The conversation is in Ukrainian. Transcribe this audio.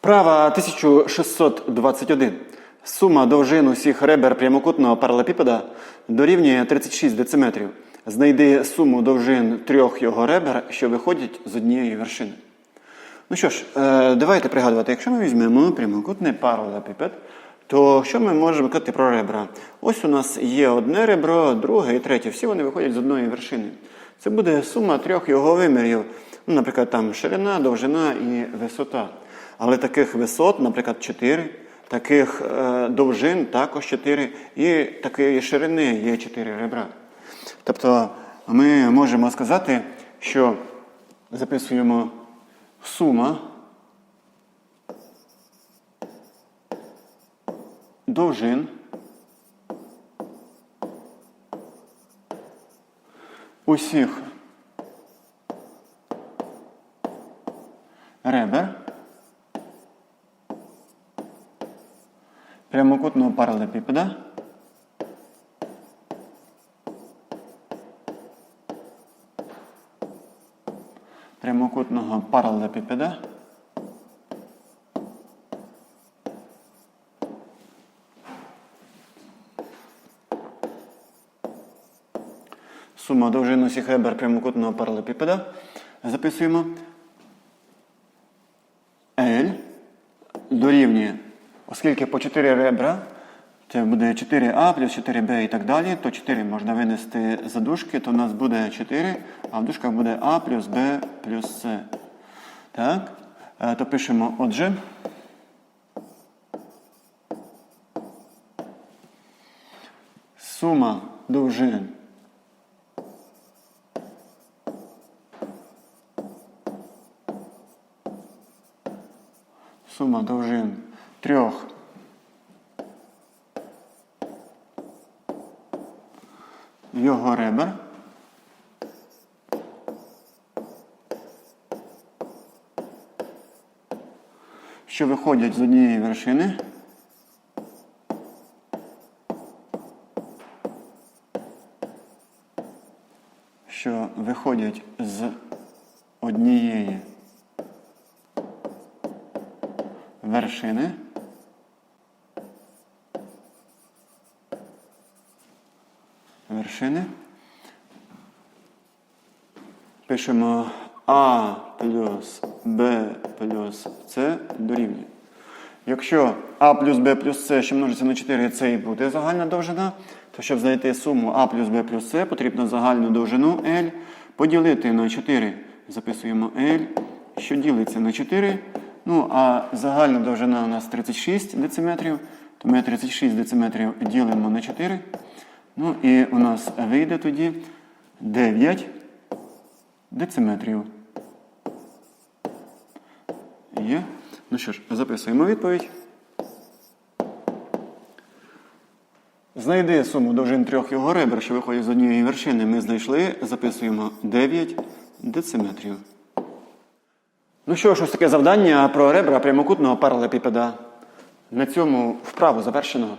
Вправа 1621. Сума довжин усіх ребер прямокутного паралепіпеда дорівнює 36 дециметрів. Знайди суму довжин трьох його ребер, що виходять з однієї вершини. Ну що ж, е, давайте пригадувати, якщо ми візьмемо прямокутний паралепіпед, то що ми можемо казати про ребра? Ось у нас є одне ребро, друге і третє. Всі вони виходять з одної вершини. Це буде сума трьох його вимірів. Ну, наприклад, там ширина, довжина і висота. Але таких висот, наприклад, 4, таких е, довжин також 4, і такої ширини є 4 ребра. Тобто ми можемо сказати, що записуємо сума довжин усіх ребер прямокутного паралепіпеда. Прямокутного паралепіпеда. Сума довжин усіх ребер прямокутного паралепіпеда. Записуємо. L дорівнює, оскільки по 4 ребра, це буде 4А плюс 4Б і так далі, то 4 можна винести за дужки, то в нас буде 4, а в дужках буде А плюс Б плюс С. Так, Е, то пишемо отже. Сума довжин сума довжин трьох. Його ребер. Що виходять з однієї вершини. Що виходять з однієї вершини. Вершини. Пишемо А плюс Б плюс С дорівнює. Якщо А плюс Б плюс С, що множиться на 4, це і буде загальна довжина, то щоб знайти суму А плюс Б плюс С, потрібно загальну довжину L поділити на 4. Записуємо L, що ділиться на 4. Ну, а загальна довжина у нас 36 дециметрів, то ми 36 дециметрів ділимо на 4. Ну і у нас вийде тоді 9 дециметрів. Є. Ну що ж, записуємо відповідь. Знайди суму довжин трьох його ребер, що виходять з однієї вершини. Ми знайшли, записуємо 9 дециметрів. Ну що ж, ось таке завдання про ребра прямокутного паралепіпеда. На цьому вправу завершено.